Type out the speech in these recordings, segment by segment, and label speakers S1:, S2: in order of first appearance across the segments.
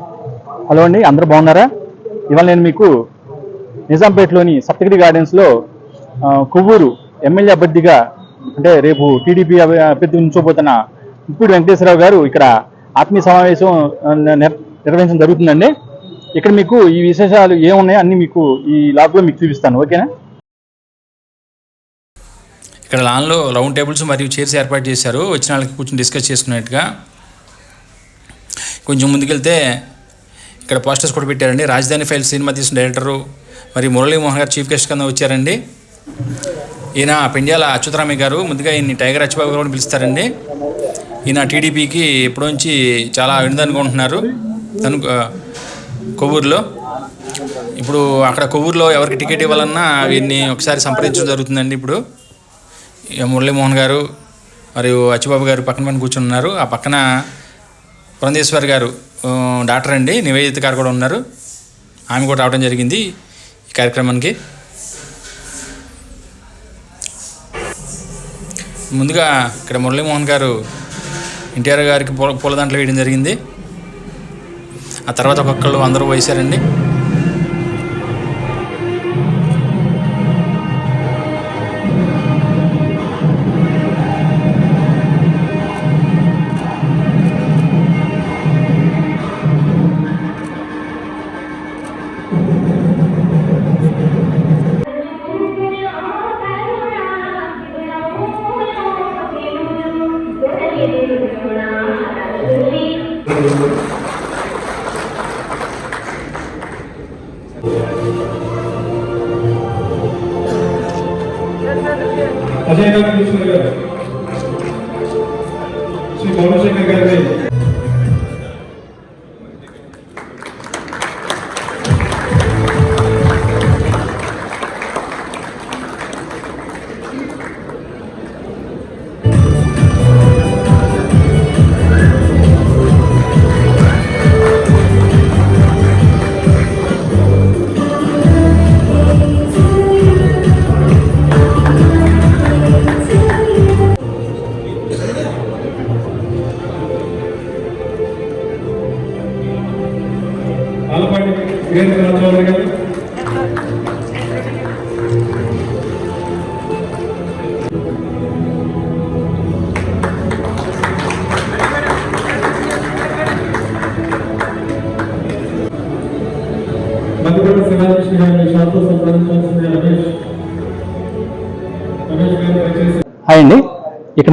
S1: Hello అండి అందరూ బాగున్నారా? ఇవాళ నేను మీకు నిజాంపేటలోని సప్తగిరి గార్డెన్స్లో కొవ్వూరు ఎమ్మెల్యే అభ్యర్థిగా అంటే రేపు టీడీపీ అభ్యర్థి ఉంచబోతున్న ఇప్పుడు వెంకటేశ్వరరావు గారు ఇక్కడ ఆత్మీయ సమావేశం నిర్వహించడం జరుగుతుందండి. ఇక్కడ మీకు ఈ విశేషాలు ఏమున్నాయో అన్ని మీకు ఈ లాగ్లో మీకు చూపిస్తాను ఓకేనా?
S2: ఇక్కడ లాన్లో రౌండ్ టేబుల్స్ మరియు చైర్స్ ఏర్పాటు చేశారు. వచ్చిన వాళ్ళకి కూర్చొని డిస్కస్ చేసుకున్నట్టుగా కొంచెం ముందుకెళ్తే ఇక్కడ పోస్టర్స్ కూడా పెట్టారండి. రాజధాని ఫైల్ సినిమా తీసిన డైరెక్టరు మరి మురళీమోహన్ గారు చీఫ్ గెస్ట్ కింద వచ్చారండి. ఈయన పెండ్యాల అచ్యుతరామయ్య గారు ముందుగా ఈయన్ని టైగర్ అచ్చిబాబు గారు అని పిలుస్తారండి. ఈయన టీడీపీకి ఎప్పటి నుంచి చాలా వినదనుకుంటున్నారు తను కొవ్వూరులో. ఇప్పుడు అక్కడ కొవ్వూరులో ఎవరికి టికెట్ ఇవ్వాలన్నా వీరిని ఒకసారి సంప్రదించడం జరుగుతుందండి ఇప్పుడు. మురళీమోహన్ గారు మరియు అచ్చిబాబు గారు పక్కన పక్కన కూర్చున్నారు ఆ పక్కన పురంధేశ్వర్ గారు డాక్టర్ అండి నివేదిత గారు కూడా ఉన్నారు. ఆమె కూడా రావడం జరిగింది ఈ కార్యక్రమానికి. ముందుగా ఇక్కడ మురళీమోహన్ గారు ఎన్టీఆర్ గారికి పూల పూలదండలు వేయడం జరిగింది. ఆ తర్వాత ఒక్కొక్కళ్ళు అందరూ వేశారండి
S3: అజయ్ రామకృష్ణ గారు శ్రీ చంద్రశేఖర్ గారి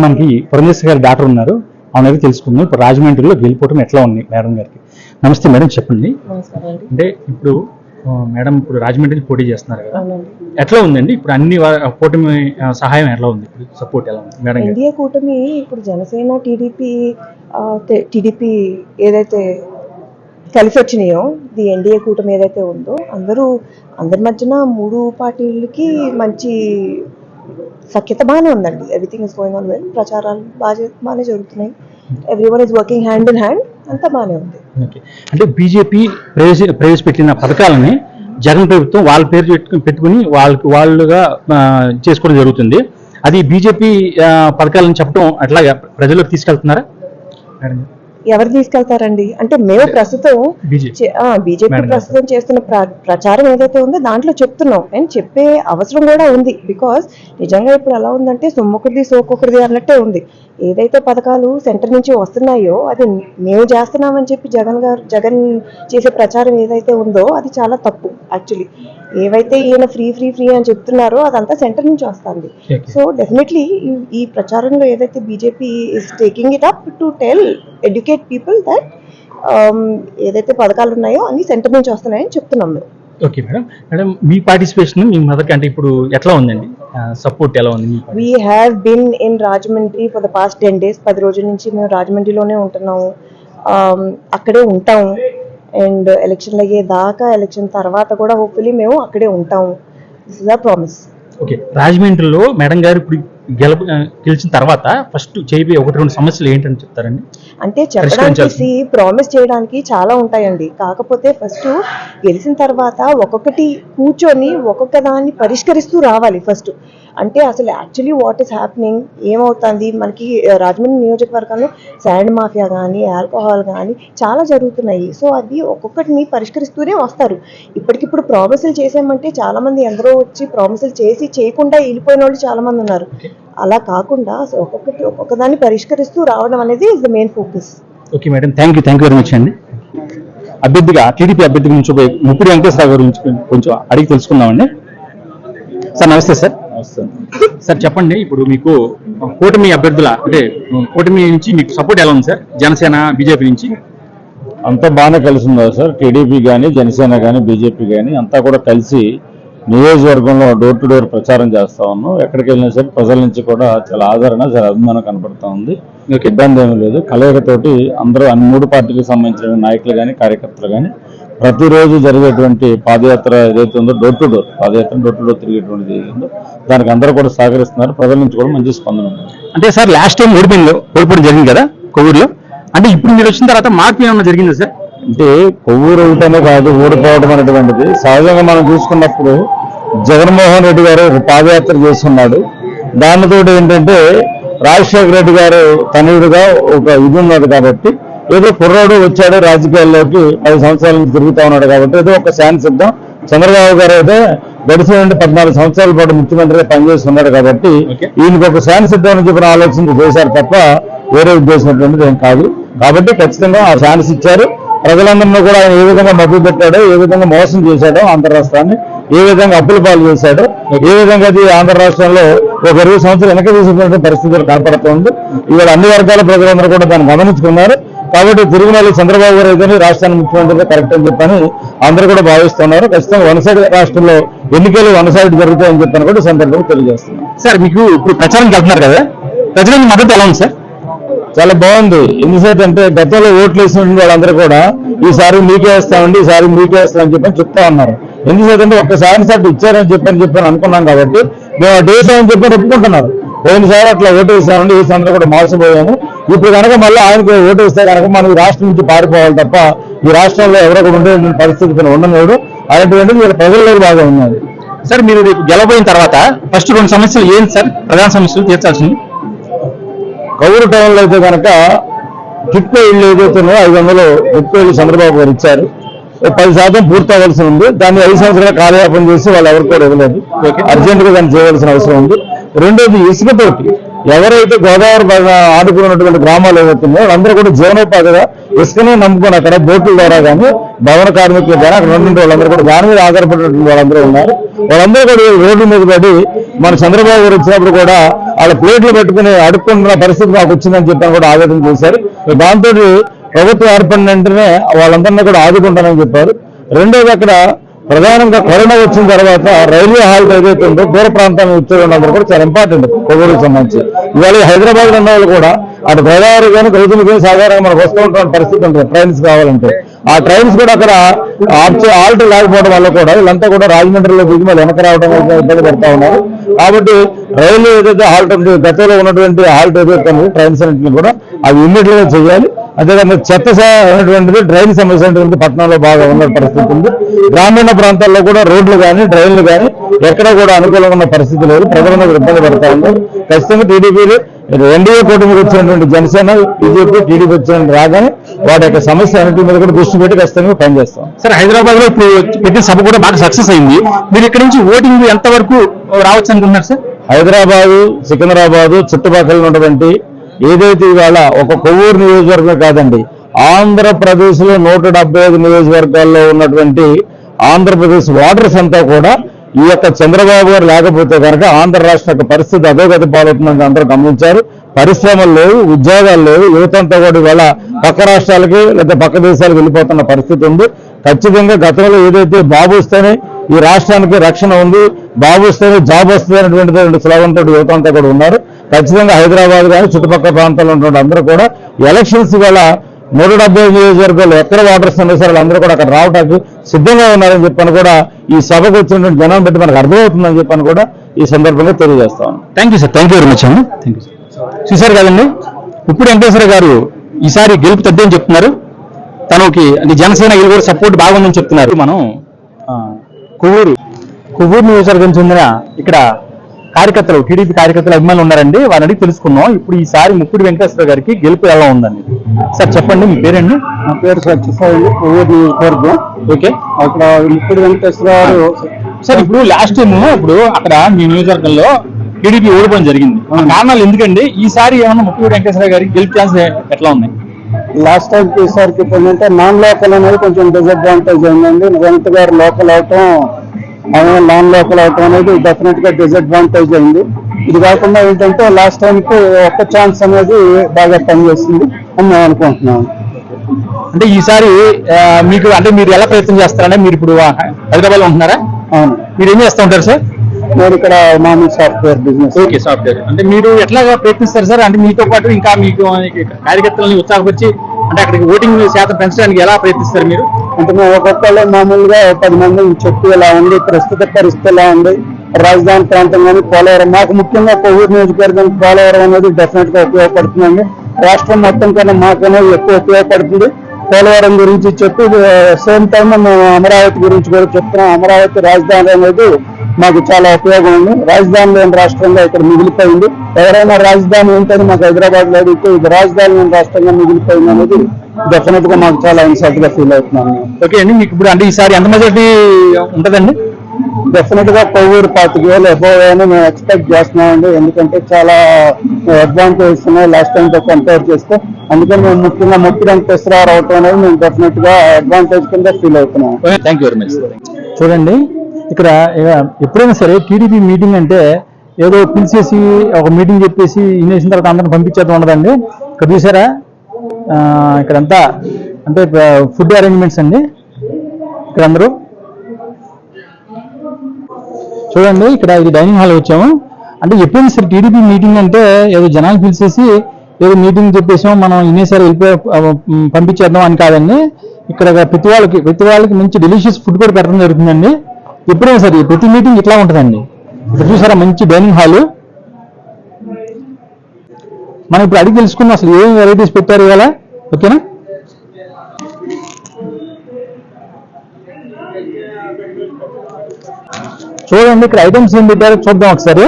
S1: ఇక్కడ మనకి పురంధేశ్వర్ గారి డాక్టర్ ఉన్నారు. అవునది తెలుసుకుందాం. ఇప్పుడు రాజమండ్రిలో గెలిపోవటం ఎట్లా ఉంది మేడం గారికి? నమస్తే మేడం చెప్పండి. అంటే ఇప్పుడు మేడం ఇప్పుడు రాజమండ్రి పోటీ చేస్తున్నారు కదా. ఎట్లా ఉందండి? ఇప్పుడు అన్ని కూటమి సహాయం ఎలా ఉంది? ఇప్పుడు సపోర్ట్ ఎలా ఉంది మేడం
S4: ఎన్డీఏ కూటమి ఇప్పుడు జనసేన టీడీపీ టీడీపీ ఏదైతే కలిసి వచ్చినాయో ది ఎన్డీఏ కూటమి ఏదైతే ఉందో అందరూ అందరి మధ్యన మూడు పార్టీలకి మంచి సఖ్యత బాగానే ఉందండి. Everything is going on well ప్రచారాలు బాగా బాగానే జరుగుతున్నాయి. Every one is working hand in hand అంతా బాగానే ఉంది.
S1: ఓకే. అంటే బీజేపీ ప్రవేశ ప్రవేశపెట్టిన పథకాలని జగన్ ప్రభుత్వం వాళ్ళ పేరు పెట్టుకుని పెట్టుకుని వాళ్ళకి వాళ్ళుగా చేసుకోవడం జరుగుతుంది. అది బీజేపీ పథకాలను చెప్పడం అట్లాగా ప్రజల్లోకి తీసుకెళ్తున్నారా?
S4: ఎవరు తీసుకెళ్తారండి? అంటే మేము ప్రస్తుతం
S1: బీజేపీ.
S4: ప్రస్తుతం చేస్తున్న ప్ర- ప్రచారం ఏదైతే ఉందో దాంట్లో చెప్తున్నాం. అండ్ చెప్పే అవసరం కూడా ఉంది. బికాస్ నిజంగా ఇప్పుడు ఎలా ఉందంటే సొమ్మొకరిది సోకొకరిది అన్నట్టే ఉంది. ఏదైతే పథకాలు సెంటర్ నుంచి వస్తున్నాయో అది మేము చేస్తున్నామని చెప్పి జగన్ గారు జగన్ చేసే ప్రచారం ఏదైతే ఉందో అది చాలా తప్పు యాక్చువల్లీ ఏవైతే ఈయన ఫ్రీ ఫ్రీ ఫ్రీ అని చెప్తున్నారో అదంతా సెంటర్ నుంచి వస్తుంది. సో డెఫినెట్లీ ఈ ప్రచారంలో ఏదైతే BJP is taking it up to tell educate people that ఏదైతే పథకాలు ఉన్నాయో అన్ని సెంటర్ నుంచి వస్తున్నాయని చెప్తున్నాం మేము.
S1: ఓకే మేడం మేడం మీ పార్టిసిపేషన్ మీ మదర్కి అంటే ఇప్పుడు ఎట్లా ఉందండి? సపోర్ట్ ఎలా ఉంది?
S4: We have been in Rajahmundry for the past ten days పది రోజుల నుంచి మేము రాజమండ్రిలోనే ఉంటున్నాము. అక్కడే ఉంటాము. అండ్ ఎలక్షన్లు అయ్యే దాకా ఎలక్షన్ తర్వాత కూడా హోప్ఫుల్లీ మేము అక్కడే ఉంటాము. This is a promise
S1: okay రాజమండ్రిలో మేడం గారు ఇప్పుడు గెల గెలిచిన తర్వాత ఫస్ట్ చేయబోయే ఒకటి రెండు సమస్యలు ఏంటని చెప్తారండి?
S4: అంటే చెప్పడానికి. ప్రామిస్ చేయడానికి చాలా ఉంటాయండి. కాకపోతే ఫస్ట్ గెలిచిన తర్వాత ఒక్కొక్కటి కూర్చొని ఒక్కొక్క దాన్ని పరిష్కరిస్తూ రావాలి ఫస్ట్ అంటే అసలు యాక్చువల్లీ వాట్ ఈస్ హ్యాపెనింగ్ ఏమవుతుంది? మనకి రాజమండ్రి నియోజకవర్గంలో శాండ్ మాఫియా కానీ ఆల్కహాల్ కానీ చాలా జరుగుతున్నాయి. సో అది ఒక్కొక్కటిని పరిష్కరిస్తూనే వస్తారు. ఇప్పటికిప్పుడు ప్రామిసులు చేసామంటే చాలామంది ఎందరో వచ్చి ప్రామిసులు చేసి చేయకుండా వెళ్ళిపోయిన వాళ్ళు చాలామంది ఉన్నారు. అలా కాకుండా ఒక్కొక్కటి ఒక్కొక్కదాన్ని పరిష్కరిస్తూ రావడం అనేది is the main focus
S1: okay madam thank you thank you very much అండి. అభ్యర్థిగా టీడీపీ అభ్యర్థి నుంచి ముప్పిడి వెంకటేశ్వర గురించి కొంచెం అడిగి తెలుసుకుందామండి. సార్ నమస్తే సార్. సార్ చెప్పండి. ఇప్పుడు మీకు కూటమి అభ్యర్థుల అంటే కూటమి నుంచి మీకు సపోర్ట్ ఎలా ఉంది సార్? జనసేన బీజేపీ నుంచి?
S5: అంతా బాగానే కలిసి ఉన్నారు సార్? టీడీపీ కానీ జనసేన కానీ బీజేపీ కానీ అంతా కూడా కలిసి నియోజకవర్గంలో డోర్ టు డోర్ ప్రచారం చేస్తా ఉన్నాం. ఎక్కడికి వెళ్ళినా సరే ప్రజల నుంచి కూడా చాలా ఆదరణ చాలా అభిమానం కనపడతా ఉంది. ఇబ్బంది ఏమీ లేదు. కలయికతోటి అందరూ అన్ని మూడు పార్టీలకు సంబంధించిన నాయకులు కానీ కార్యకర్తలు కానీ ప్రతిరోజు జరిగేటువంటి పాదయాత్ర ఏదైతే ఉందో door to door padayatra door to door తిరిగేటువంటిది ఏది ఉందో దానికి అందరూ కూడా సహకరిస్తున్నారు. ప్రజల నుంచి కూడా మంచి స్పందన ఉంది.
S1: అంటే సార్ లాస్ట్ టైం ఓడిపోయింది ఓడిపోవడం జరిగింది కదా కొవ్వూరులో? అంటే ఇప్పుడు మీరు వచ్చిన తర్వాత మార్పు ఏమన్నా జరిగిందా సార్?
S5: అంటే కొవ్వూరు ఒకటనే కాదు ఓడిపోవడం అనేటువంటిది. సహజంగా మనం చూసుకున్నప్పుడు జగన్మోహన్ రెడ్డి గారు ఒక పాదయాత్ర చేస్తున్నాడు. దానితో ఏంటంటే రాజశేఖర రెడ్డి గారు తనయుడుగా ఒక ఇది ఉన్నది కాబట్టి ఏదో కుర్రాడు వచ్చాడు రాజకీయాల్లోకి పది సంవత్సరాల నుంచి తిరుగుతా ఉన్నాడు కాబట్టి ఏదో ఒక శాంతి సిద్ధం చంద్రబాబు గారు అయితే గడిచిన పద్నాలుగు సంవత్సరాల పాటు ముఖ్యమంత్రిగా పనిచేసి ఉన్నాడు కాబట్టి. ఈయనకి ఒక శాంతి సిద్ధం అని చెప్పిన ఆలోచన చేశారు తప్ప వేరే ఉద్దేశం ఏం కాదు. కాబట్టి ఖచ్చితంగా ఆ ఛాన్స్ ఇచ్చారు. ప్రజలందరినీ కూడా ఆయన ఏ విధంగా మభ్య పెట్టాడో ఏ విధంగా మోసం చేశాడో ఆంధ్ర రాష్ట్రాన్ని ఏ విధంగా అప్పుల పాలు చేశాడో ఏ విధంగా అది ఆంధ్ర రాష్ట్రంలో ఒక ఇరవై సంవత్సరాలు వెనక తీసుకున్న పరిస్థితులు కనపడుతుంది ఇవాళ అన్ని వర్గాల ప్రజలందరూ కూడా దాన్ని గమనించుకున్నారు. కాబట్టి తిరుగుమల చంద్రబాబు గారు అయితే రాష్ట్రాన్ని ముఖ్యమంత్రిగా కరెక్ట్ అని చెప్పని అందరూ కూడా భావిస్తున్నారు. ఖచ్చితంగా వన్ సైడ్ రాష్ట్రంలో ఎన్నికలు వన్ సైడ్ జరుగుతాయని చెప్పని కూడా సందర్భంగా తెలియజేస్తున్నాం.
S1: సార్ మీకు ఇప్పుడు ప్రచారంకి వెళ్తున్నారు కదా? ప్రజలకు మద్దతు ఎలా ఉంది సార్?
S5: చాలా బాగుంది. ఎందుకంటే అంటే గతంలో ఓట్లు వేసిన వాళ్ళందరూ కూడా ఈసారి మీకే వేస్తామండి ఈసారి మీకే వేస్తామని చెప్పని చెప్తా ఉన్నారు. ఎందుకంటే ఒక్కసారి సార్ ఇచ్చారని చెప్పని చెప్పని అనుకున్నాం కాబట్టి మేము అటు వేసామని చెప్పని ఒప్పుకుంటున్నారు. పోయినసారి అట్లా ఓటు వేసామండి ఈ సందర్భంగా కూడా మోసపోయాము. ఇప్పుడు కనుక మళ్ళీ ఆయనకు ఓటు వేస్తే కనుక మనం ఈ రాష్ట్రం నుంచి పారిపోవాలి తప్ప ఈ రాష్ట్రంలో ఎవరో కూడా ఉండే పరిస్థితి ఉండలేడు. అలాంటివంటే వీళ్ళ ప్రజల్లో బాగా ఉన్నది
S1: సార్ మీరు రేపు గెలవబోయిన తర్వాత ఫస్ట్ రెండు సమస్యలు ఏంటి సార్? ప్రధాన సమస్యలు తీర్చాల్సింది.
S5: కౌరు టౌన్లో అయితే కనుక టిప్పే ఇల్లు ఏదైతే ఉన్నాయో ఐదు వందలు ముప్పై ఏళ్ళు చంద్రబాబు గారు ఇచ్చారు. పది శాతం పూర్తి అవ్వాల్సి ఉంది. దాన్ని ఐదు సంవత్సరాలు కాలయాపన చేసి వాళ్ళు ఎవరు కూడా ఇవ్వలేదు. అర్జెంట్గా దాన్ని చేయవలసిన అవసరం ఉంది. రెండోది ఇసుకతోటి ఎవరైతే గోదావరి బాగా ఆడుకున్నటువంటి గ్రామాలు ఏవైతున్నాయో వాళ్ళందరూ కూడా జీవనోపాధిగా ఇసుకనే నమ్ముకొని అక్కడ బోట్ల ద్వారా కానీ భవన కార్మికులు ద్వారా అక్కడ ఉండే వాళ్ళందరూ కూడా దాని మీద ఆధారపడినటువంటి వాళ్ళందరూ ఉన్నారు. వాళ్ళందరూ కూడా రోడ్డు మీద పడి మన చంద్రబాబు గారు వచ్చినప్పుడు కూడా వాళ్ళ ప్లేట్లు పెట్టుకుని అడుక్కుంటున్న పరిస్థితి మాకు వచ్చిందని చెప్పని కూడా ఆవేదన చేశారు. దాంతో ప్రభుత్వం ఏర్పడిన వెంటనే వాళ్ళందరినీ కూడా ఆదుకుంటానని చెప్పారు. రెండోది అక్కడ ప్రధానంగా కరోనా వచ్చిన తర్వాత రైల్వే హాల్ట్ ఏదైతే ఉందో దూర ప్రాంతానికి వచ్చే కూడా చాలా ఇంపార్టెంట్ కొవ్వూరుకు సంబంధించి. ఇవాళ హైదరాబాద్ ఉన్న వాళ్ళు కూడా అటు గోదావరి కానీ గౌతమి కానీ సాధారణంగా మనకు వస్తూ ఉంటున్న పరిస్థితి ఉంటుంది. ట్రైన్స్ కావాలంటే. ఆ ట్రైన్స్ కూడా అక్కడ ఆల్టర్ లేకపోవడం వల్ల కూడా వీళ్ళంతా కూడా రాజమండ్రిలో దిగి మళ్ళీ వెనక రావడం ఇబ్బంది పడతా ఉన్నారు. కాబట్టి రైలు ఏదైతే హాల్ట్ గతంలో ఉన్నటువంటి హాల్ట్ ఏదైతే ట్రైన్స్ అన్నింటినీ కూడా అవి ఇమ్మీడియట్ చేయాలి. అదేవిధంగా చెత్త స- అనేటువంటిది డ్రైన్ సమస్య అనేటువంటి పట్టణంలో బాగా ఉన్న పరిస్థితి ఉంది. గ్రామీణ ప్రాంతాల్లో కూడా రోడ్లు కానీ డ్రైన్లు కానీ ఎక్కడ కూడా అనుకూలంగా ఉన్న పరిస్థితి లేదు. ప్రజలందరూ ఇబ్బంది పడతా ఉన్నారు. ఖచ్చితంగా టీడీపీలు ఎన్డీఏ కూటమికి వచ్చినటువంటి జనసేన బీజేపీ టీడీపీ వచ్చిన రాగానే వాటి యొక్క సమస్య అన్నింటి మీద కూడా దృష్టి పెట్టి ఖచ్చితంగా పనిచేస్తాం
S1: సార్ హైదరాబాద్లో ఇప్పుడు పెట్టిన సభ కూడా బాగా సక్సెస్ అయింది. మీరు ఇక్కడ నుంచి ఓటింగ్ ఎంత వరకు రావచ్చు అనుకుంటున్నారు సార్?
S5: హైదరాబాదు సికింద్రాబాదు చుట్టుపక్కల ఉన్నటువంటి ఏదైతే ఇవాళ ఒక కొవ్వూరు నియోజకవర్గం కాదండి ఆంధ్రప్రదేశ్లో నూట డెబ్బై ఐదు నియోజకవర్గాల్లో ఉన్నటువంటి ఆంధ్రప్రదేశ్ వాటర్స్ అంతా కూడా ఈ యొక్క చంద్రబాబు గారు లేకపోతే కనుక ఆంధ్ర రాష్ట్ర యొక్క పరిస్థితి అధోగతి పాలవుతుందని అందరూ గమనించారు. పరిశ్రమలు లేవు ఉద్యోగాలు లేవు యువతంతా కూడా ఇవాళ పక్క రాష్ట్రాలకి లేదా పక్క దేశాలకు వెళ్ళిపోతున్న పరిస్థితి ఉంది. ఖచ్చితంగా గతంలో ఏదైతే బాబు ఇస్తేనే ఈ రాష్ట్రానికి రక్షణ ఉంది. బాబు వస్తేనే జాబ్ వస్తుంది అనేటువంటి స్లోగన్ తోటి యువతంతా కూడా ఉన్నారు. ఖచ్చితంగా హైదరాబాద్ కానీ చుట్టుపక్కల ప్రాంతాల్లో ఉన్నటువంటి అందరూ కూడా ఎలక్షన్స్ వల్ల నూట డెబ్బై ఐదు నియోజకవర్గాలు ఎక్కడ వాటర్ సరే అందరూ కూడా అక్కడ రావడానికి సిద్ధంగా ఉన్నారని చెప్పని కూడా ఈ సభకు వచ్చినటువంటి జనం బట్టి మనకు అర్థమవుతుందని చెప్పని కూడా ఈ సందర్భంగా తెలియజేస్తాను
S1: thank you sir thank you very much అండి థ్యాంక్ యూ చూశారు కదండి? ఇప్పుడు వెంకటేశ్వర గారు ఈసారి గెలుపు తద్దని చెప్తున్నారు. తనకి అంటే జనసేన వీళ్ళు కూడా సపోర్ట్ బాగుందని చెప్తున్నారు. మనం కొవ్వూరు. కొవ్వూరు నియోజకవర్గం చెందిన ఇక్కడ కార్యకర్తలు టీడీపీ కార్యకర్తలు అభిమానులు ఉన్నారండి. వారిని అడిగి తెలుసుకున్నాం ఇప్పుడు ఈసారి ముక్కుడి వెంకటేశ్వర గారికి గెలుపు ఎలా ఉందండి? సార్ చెప్పండి మీ పేరండి
S6: నా పేరు సత్యసాయి నియోజకవర్గం
S1: ఓకే.
S6: అక్కడ ఇప్పుడు వెంకటేశ్వరరావు
S1: సార్ ఇప్పుడు లాస్ట్ టైం ఇప్పుడు అక్కడ మీ నియోజకవర్గంలో టీడీపీ ఓడిపోవడం జరిగింది. కారణాలు ఎందుకండి? ఈసారి ఏమన్నా ముక్కుడి వెంకటేశ్వర గారికి గెలుపు ఛాన్స్ ఎట్లా ఉన్నాయి
S6: లాస్ట్ టైం ఈసారికి ఏంటంటే నాన్ లోకల్ అనేది కొంచెం డిసడ్వాంటేజ్ అయిందండి. వెంకట గారు లోకల్ అవటం ఆయన నాన్ లోకల్ అవటం అనేది డెఫినెట్గా డిసడ్వాంటేజ్ అయింది. ఇది కాకుండా ఏంటంటే లాస్ట్ టైం కి ఒక్క ఛాన్స్ అనేది బాగా పనిచేస్తుంది అని మేము అనుకుంటున్నాం
S1: అంటే ఈసారి మీకు అంటే మీరు ఎలా ప్రయత్నం చేస్తారంటే మీరు ఇప్పుడు హైదరాబాద్లో ఉంటున్నారా?
S6: అవును.
S1: మీరు ఏం చేస్తూ ఉంటారు సార్?
S6: నేను ఇక్కడ మామూలు సాఫ్ట్వేర్ బిజినెస్
S1: ఓకే సాఫ్ట్వేర్ అంటే మీరు ఎట్లాగా ప్రయత్నిస్తారు సార్? అంటే మీతో పాటు ఇంకా మీకు కార్యకర్తలని ఉత్సాహపరిచి అంటే అక్కడికి ఓటింగ్ శాతం పెంచడానికి ఎలా ప్రయత్నిస్తారు మీరు?
S6: అంటే మేము ఒక్కొక్కళ్ళు మామూలుగా పది మంది చెప్పు ఇలా ఉంది ప్రస్తుత పరిస్థితి ఎలా ఉంది రాజధాని ప్రాంతం కానీ పోలవరం మాకు ముఖ్యంగా కొవ్వూరు నియోజకవర్గం పోలవరం అనేది డెఫినెట్గా ఉపయోగపడుతుందండి. రాష్ట్రం మొత్తం కన్నా మాకు అనేది ఎక్కువ ఉపయోగపడుతుంది. పోలవరం గురించి చెప్పి సేమ్ టైం మేము అమరావతి గురించి కూడా చెప్తున్నాం. అమరావతి రాజధాని అనేది మాకు చాలా ఉపయోగం ఉంది. రాజధాని లేని రాష్ట్రంగా ఇక్కడ మిగిలిపోయింది. ఎవరైనా రాజధాని ఏంటని మాకు హైదరాబాద్లో అడిగితే ఇది రాజధాని లేని రాష్ట్రంగా మిగిలిపోయింది అనేది డెఫినెట్గా మాకు చాలా ఇన్సల్ట్గా ఫీల్ అవుతున్నాం మేము.
S1: ఓకే అండి మీకు ఇప్పుడు అంటే ఈసారి ఎంత మెజార్టీ ఉంటుందండి?
S6: డెఫినెట్గా కొవ్వూరు పాతిక వేలు అబోవ్ అని మేము ఎక్స్పెక్ట్ చేస్తున్నామండి. ఎందుకంటే చాలా అడ్వాంటేజ్ ఉన్నాయి. లాస్ట్ టైం తో కంపేర్ చేస్తే అందుకని మేము ముఖ్యంగా ముప్పి వెంకటేశ్వరరావు అవటం అనేది మేము డెఫినెట్గా అడ్వాంటేజ్ కింద ఫీల్ అవుతున్నాం
S1: థ్యాంక్ యూ వెరీ మచ్ చూడండి ఇక్కడ ఎప్పుడైనా సరే టీడీపీ మీటింగ్ అంటే ఏదో పిలిచేసి ఒక మీటింగ్ చెప్పేసి ఇన్నేసిన తర్వాత అందరిని పంపించేది ఉండదండి. ఇక్కడ చూసారా? ఇక్కడంతా అంటే ఫుడ్ అరేంజ్మెంట్స్ అండి. ఇక్కడ అందరూ. చూడండి ఇక్కడ ఇది డైనింగ్ హాల్ వచ్చాము. అంటే ఎప్పుడైనా సరే టీడీపీ మీటింగ్ అంటే ఏదో జనాలు పిలిచేసి ఏదో మీటింగ్ చెప్పేసాం మనం ఇన్నేసారి వెళ్ళిపోయి పంపించేద్దాం అని కాదండి. ఇక్కడ ప్రతి వాళ్ళకి ప్రతి వాళ్ళకి మంచి డెలిషియస్ ఫుడ్ కూడా పెట్టడం జరుగుతుందండి. ఎప్పుడైనా సరే ప్రతి మీటింగ్ ఇట్లా ఉంటుందండి. ఇప్పుడు చూసారా మంచి డైనింగ్ హాల్ మనం ఇప్పుడు అడిగి తెలుసుకున్నా అసలు ఏం వెరైటీస్ పెట్టారు ఇవాళ? ఓకేనా? చూడండి ఇక్కడ ఐటమ్స్ ఏం పెట్టారో చూద్దాం ఒకసారి.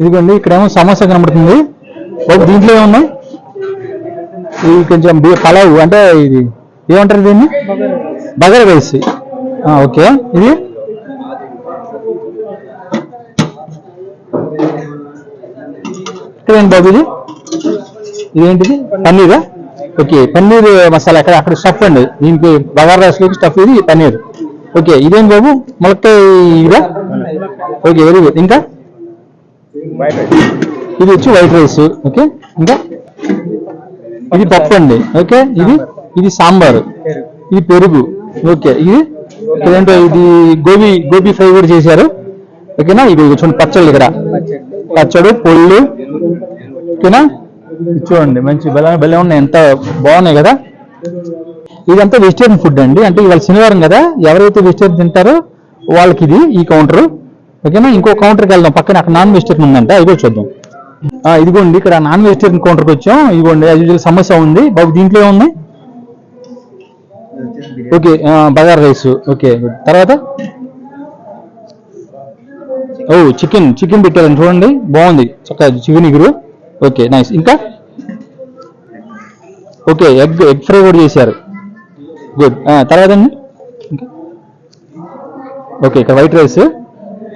S1: ఇదిగోండి ఇక్కడేమో సమోసా కనబడుతుంది. ఒక దీంట్లో ఏమున్నాయి? ఇది కొంచెం పలావు అంటే ఇది ఏమంటారు దీన్ని? బగర్ రైస్. ఓకే. ఇది? ఇక్కడేంటి బాబు ఇది? ఇదేంటిది? పన్నీరా? ఓకే పన్నీర్ మసాలా. అక్కడ అక్కడ స్టఫ్ అండి. దీనికి బగార్ రాసులోకి స్టఫ్ ఇది పన్నీర్. ఓకే ఇదేం బాబు? ములక్కాయ ఇదా? Okay very good. ఇంకా? ఇది వచ్చి వైట్ రైస్. ఓకే ఇంకా? ఇది పప్పు అండి. ఓకే ఇది? ఇది సాంబారు. ఇది పెరుగు. ఓకే ఇది? ఇదేంటో ఇది గోబీ గోబీ ఫ్రై కూడా చేశారు. ఓకేనా? ఇది చూడండి పచ్చళ్ళు ఇక్కడ. పచ్చడు పొళ్ళు. ఓకేనా? చూడండి మంచి బలం బలం ఉన్నాయి. ఎంత బాగున్నాయి కదా? ఇదంతా వెజిటేరియన్ ఫుడ్ అండి. అంటే ఇవాళ శనివారం కదా. ఎవరైతే వెజిటేరియన్ తింటారో వాళ్ళకి ఇది ఈ కౌంటర్ ఓకేనా? ఇంకో కౌంటర్కి వెళ్దాం. పక్కన అక్కడ నాన్ వెజిటేరియన్ ఉందంట. ఇదో చూద్దాం. ఇదిగోండి ఇక్కడ నాన్ వెజిటేరియన్ కౌంటర్కి వచ్చాం. ఇదిగోండి యాజ్ యూజువల్ సమస్య ఉంది. బాబు దీంట్లో ఉంది ఓకే బగార్ రైస్. ఓకే తర్వాత? ఓ చికెన్ చికెన్ పెట్టారండి చూడండి. బాగుంది. చక్కగా చికెన్ ఇగురు. Okay nice. ఇంకా? ఓకే ఎగ్ ఎగ్ ఫ్రై కూడా చేశారు. గుడ్. తర్వాత అండి? ఓకే ఇక్కడ వైట్ రైస్.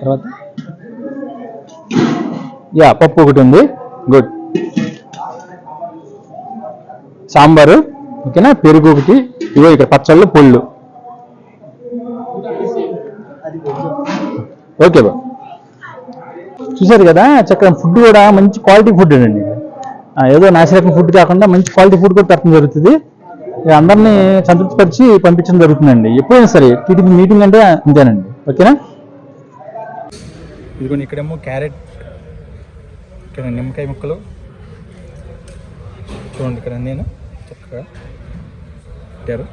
S1: తర్వాత? యా పప్పు ఒకటి ఉంది. గుడ్. సాంబారు. ఓకేనా? పెరుగు ఒకటి ఇగో ఇక్కడ పచ్చళ్ళు పొళ్ళు. ఓకే బా చూసారు కదా చక్కగా ఫుడ్ కూడా మంచి క్వాలిటీ ఫుడ్ అండి. ఏదో నాసిరకం ఫుడ్ కాకుండా మంచి క్వాలిటీ ఫుడ్ కూడా పెట్టడం జరుగుతుంది. ఇక అందరినీ సంతృప్తిపరిచి పంపించడం జరుగుతుందండి. ఎప్పుడైనా సరే టీడీపీ మీటింగ్ అంటే అంతేనండి. ఓకేనా? ఇదిగోండి ఇక్కడేమో క్యారెట్ ఇక్కడ నిమ్మకాయ ముక్కలు. చూడండి ఇక్కడ నేను చక్కగా పెట్టారు